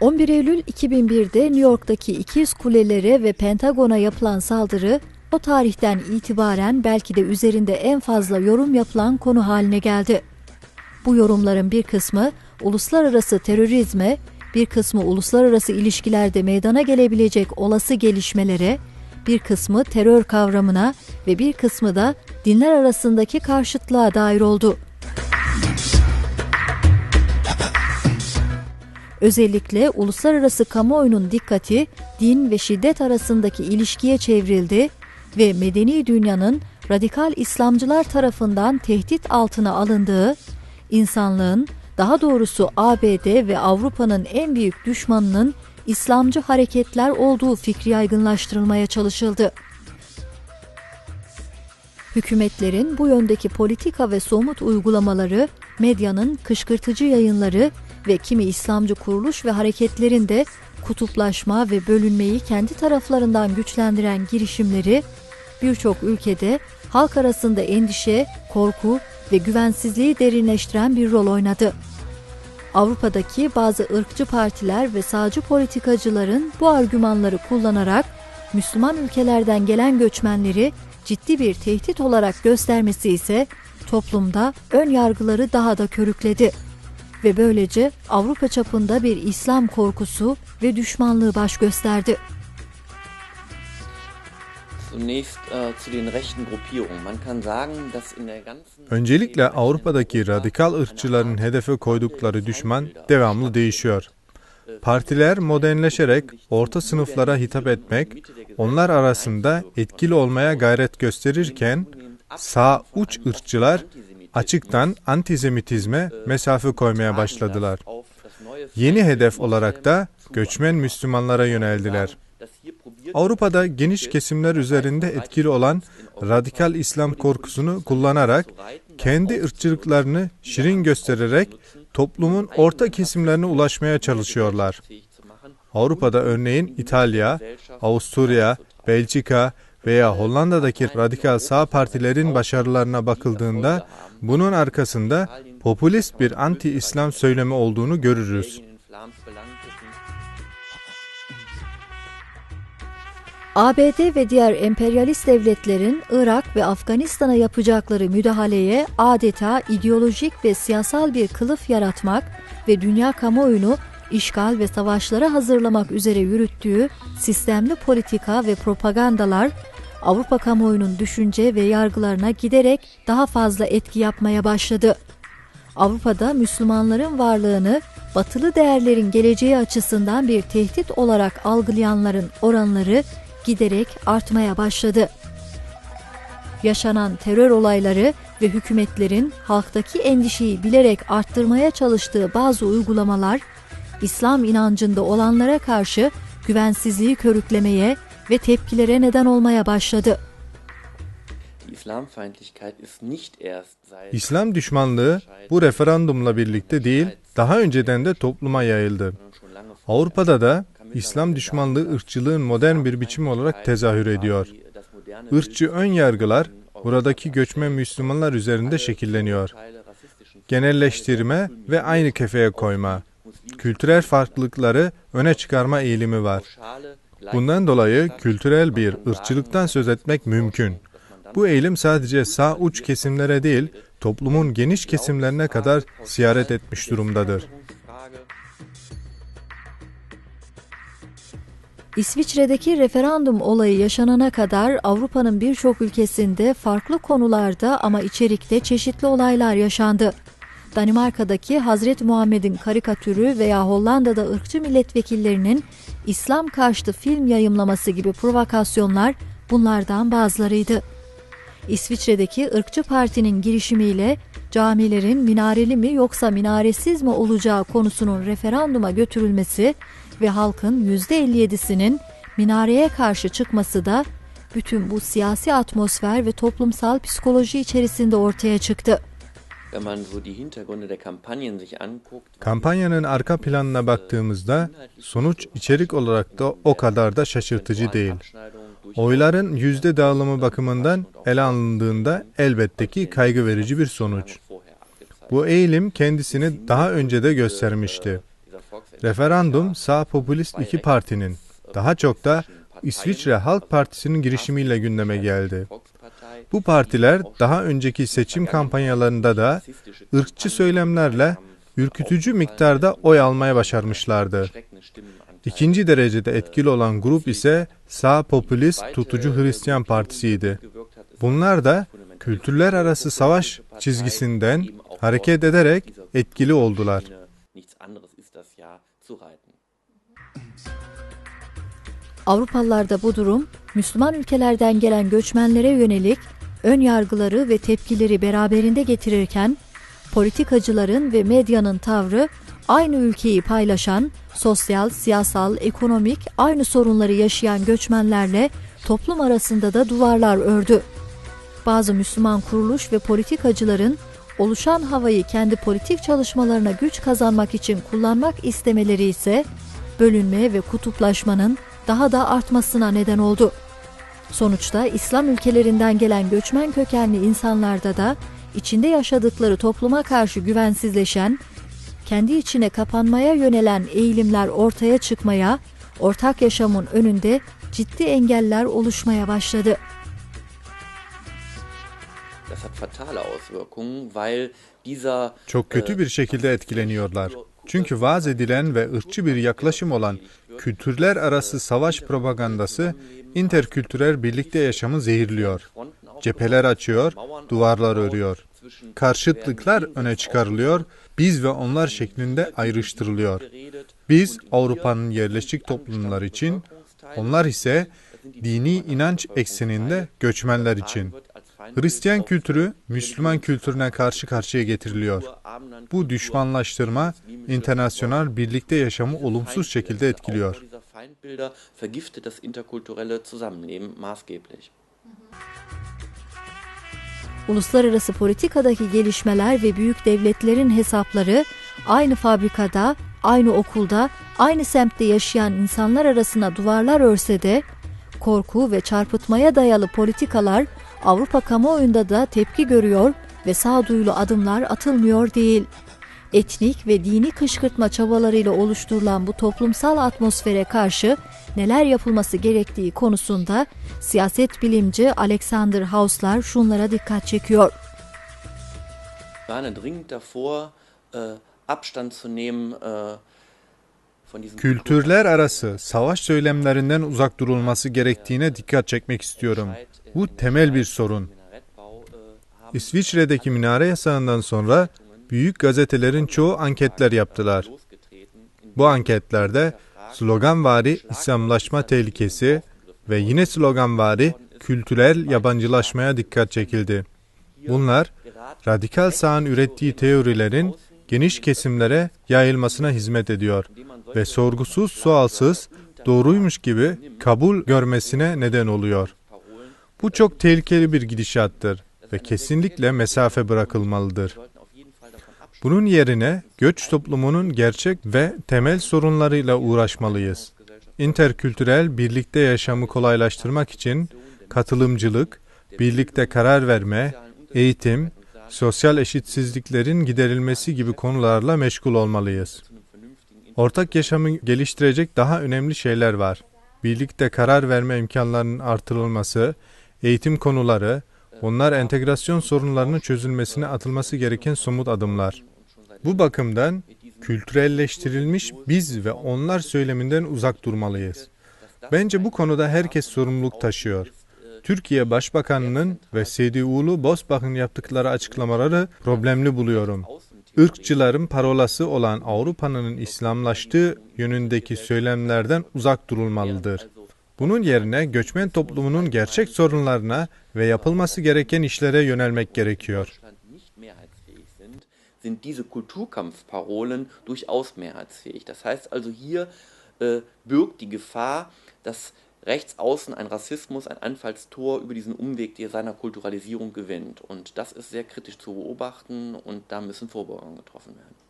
11 Eylül 2001'de New York'taki ikiz kulelere ve Pentagon'a yapılan saldırı o tarihten itibaren belki de üzerinde en fazla yorum yapılan konu haline geldi. Bu yorumların bir kısmı uluslararası terörizme, bir kısmı uluslararası ilişkilerde meydana gelebilecek olası gelişmelere, bir kısmı terör kavramına ve bir kısmı da dinler arasındaki karşıtlığa dair oldu. Özellikle uluslararası kamuoyunun dikkati din ve şiddet arasındaki ilişkiye çevrildi ve medeni dünyanın radikal İslamcılar tarafından tehdit altına alındığı, insanlığın, daha doğrusu ABD ve Avrupa'nın en büyük düşmanının İslamcı hareketler olduğu fikri yaygınlaştırılmaya çalışıldı. Hükümetlerin bu yöndeki politika ve somut uygulamaları, medyanın kışkırtıcı yayınları ve kimi İslamcı kuruluş ve hareketlerin de kutuplaşma ve bölünmeyi kendi taraflarından güçlendiren girişimleri birçok ülkede halk arasında endişe, korku ve güvensizliği derinleştiren bir rol oynadı. Avrupa'daki bazı ırkçı partiler ve sağcı politikacıların bu argümanları kullanarak Müslüman ülkelerden gelen göçmenleri ciddi bir tehdit olarak göstermesi ise toplumda ön yargıları daha da körükledi ve böylece Avrupa çapında bir İslam korkusu ve düşmanlığı baş gösterdi. Öncelikle Avrupa'daki radikal ırkçıların hedefe koydukları düşman devamlı değişiyor. Partiler modernleşerek orta sınıflara hitap etmek, onlar arasında etkili olmaya gayret gösterirken sağ uç ırkçılar açıktan antisemitizme mesafe koymaya başladılar. Yeni hedef olarak da göçmen Müslümanlara yöneldiler. Avrupa'da geniş kesimler üzerinde etkili olan radikal İslam korkusunu kullanarak kendi ırkçılıklarını şirin göstererek toplumun orta kesimlerine ulaşmaya çalışıyorlar. Avrupa'da örneğin İtalya, Avusturya, Belçika veya Hollanda'daki radikal sağ partilerin başarılarına bakıldığında bunun arkasında popülist bir anti-İslam söylemi olduğunu görürüz. ABD ve diğer emperyalist devletlerin Irak ve Afganistan'a yapacakları müdahaleye adeta ideolojik ve siyasal bir kılıf yaratmak ve dünya kamuoyunu işgal ve savaşlara hazırlamak üzere yürüttüğü sistemli politika ve propagandalar Avrupa kamuoyunun düşünce ve yargılarına giderek daha fazla etki yapmaya başladı. Avrupa'da Müslümanların varlığını batılı değerlerin geleceği açısından bir tehdit olarak algılayanların oranları giderek artmaya başladı. Yaşanan terör olayları ve hükümetlerin halktaki endişeyi bilerek arttırmaya çalıştığı bazı uygulamalar İslam inancında olanlara karşı güvensizliği körüklemeye ve tepkilere neden olmaya başladı. İslam düşmanlığı bu referandumla birlikte değil, daha önceden de topluma yayıldı. Avrupa'da da İslam düşmanlığı ırkçılığın modern bir biçim olarak tezahür ediyor. Irkçı ön yargılar buradaki göçmen Müslümanlar üzerinde şekilleniyor. Genelleştirme ve aynı kefeye koyma, kültürel farklılıkları öne çıkarma eğilimi var. Bundan dolayı kültürel bir ırkçılıktan söz etmek mümkün. Bu eğilim sadece sağ uç kesimlere değil, toplumun geniş kesimlerine kadar ziyaret etmiş durumdadır. İsviçre'deki referandum olayı yaşanana kadar Avrupa'nın birçok ülkesinde farklı konularda ama içerikte çeşitli olaylar yaşandı. Danimarka'daki Hazreti Muhammed'in karikatürü veya Hollanda'da ırkçı milletvekillerinin İslam karşıtı film yayımlaması gibi provokasyonlar bunlardan bazılarıydı. İsviçre'deki ırkçı partinin girişimiyle camilerin minareli mi yoksa minaresiz mi olacağı konusunun referanduma götürülmesi ve halkın %57'sinin minareye karşı çıkması da bütün bu siyasi atmosfer ve toplumsal psikoloji içerisinde ortaya çıktı. Kampanyanın arka planına baktığımızda sonuç içerik olarak da o kadar da şaşırtıcı değil. Oyların yüzde dağılımı bakımından ele alındığında elbette ki kaygı verici bir sonuç. Bu eğilim kendisini daha önce de göstermişti. Referandum sağ popülist iki partinin, daha çok da İsviçre Halk Partisi'nin girişimiyle gündeme geldi. Bu partiler daha önceki seçim kampanyalarında da ırkçı söylemlerle ürkütücü miktarda oy almaya başarmışlardı. İkinci derecede etkili olan grup ise sağ popülist tutucu Hristiyan Partisi'ydi. Bunlar da kültürler arası savaş çizgisinden hareket ederek etkili oldular. Avrupalılarda bu durum Müslüman ülkelerden gelen göçmenlere yönelik ön yargıları ve tepkileri beraberinde getirirken politikacıların ve medyanın tavrı aynı ülkeyi paylaşan, sosyal, siyasal, ekonomik aynı sorunları yaşayan göçmenlerle toplum arasında da duvarlar ördü. Bazı Müslüman kuruluş ve politikacıların oluşan havayı kendi politik çalışmalarına güç kazanmak için kullanmak istemeleri ise bölünme ve kutuplaşmanın daha da artmasına neden oldu. Sonuçta İslam ülkelerinden gelen göçmen kökenli insanlarda da içinde yaşadıkları topluma karşı güvensizleşen, kendi içine kapanmaya yönelen eğilimler ortaya çıkmaya, ortak yaşamın önünde ciddi engeller oluşmaya başladı. Çok kötü bir şekilde etkileniyorlar. Çünkü vaaz edilen ve ırkçı bir yaklaşım olan kültürler arası savaş propagandası interkültürel birlikte yaşamı zehirliyor. Cepheler açıyor, duvarlar örüyor. Karşıtlıklar öne çıkarılıyor, biz ve onlar şeklinde ayrıştırılıyor. Biz Avrupa'nın yerleşik toplumlar için, onlar ise dini inanç ekseninde göçmenler için. Hristiyan kültürü Müslüman kültürüne karşı karşıya getiriliyor. Bu düşmanlaştırma internasyonel birlikte yaşamı olumsuz şekilde etkiliyor. Uluslararası politikadaki gelişmeler ve büyük devletlerin hesapları aynı fabrikada, aynı okulda, aynı semtte yaşayan insanlar arasına duvarlar örse de korku ve çarpıtmaya dayalı politikalar Avrupa kamuoyunda da tepki görüyor ve sağduyulu adımlar atılmıyor değil. Etnik ve dini kışkırtma çabalarıyla oluşturulan bu toplumsal atmosfere karşı neler yapılması gerektiği konusunda siyaset bilimci Alexander Hauslar şunlara dikkat çekiyor. Kültürler arası savaş söylemlerinden uzak durulması gerektiğine dikkat çekmek istiyorum. Bu temel bir sorun. İsviçre'deki minare yasağından sonra büyük gazetelerin çoğu anketler yaptılar. Bu anketlerde sloganvari İslamlaşma tehlikesi ve yine sloganvari kültürel yabancılaşmaya dikkat çekildi. Bunlar radikal sağın ürettiği teorilerin geniş kesimlere yayılmasına hizmet ediyor ve sorgusuz sualsız doğruymuş gibi kabul görmesine neden oluyor. Bu çok tehlikeli bir gidişattır ve kesinlikle mesafe bırakılmalıdır. Bunun yerine göç toplumunun gerçek ve temel sorunlarıyla uğraşmalıyız. İnterkültürel birlikte yaşamı kolaylaştırmak için katılımcılık, birlikte karar verme, eğitim, sosyal eşitsizliklerin giderilmesi gibi konularla meşgul olmalıyız. Ortak yaşamı geliştirecek daha önemli şeyler var. Birlikte karar verme imkanlarının artırılması, eğitim konuları, onlar entegrasyon sorunlarının çözülmesine atılması gereken somut adımlar. Bu bakımdan kültürelleştirilmiş biz ve onlar söyleminden uzak durmalıyız. Bence bu konuda herkes sorumluluk taşıyor. Türkiye Başbakanı'nın ve CDU'lu Bosbach'ın yaptıkları açıklamaları problemli buluyorum. Irkçıların parolası olan Avrupa'nın İslamlaştığı yönündeki söylemlerden uzak durulmalıdır. Bunun yerine göçmen toplumunun gerçek sorunlarına ve yapılması gereken işlere yönelmek gerekiyor. sind diese Kulturkampfparolen durchaus mehrheitsfähig. Das heißt also, hier äh, birgt die Gefahr, dass rechts außen ein Rassismus, ein Anfallstor über diesen Umweg der seiner Kulturalisierung gewinnt. Und das ist sehr kritisch zu beobachten und da müssen Vorbeugungen getroffen werden.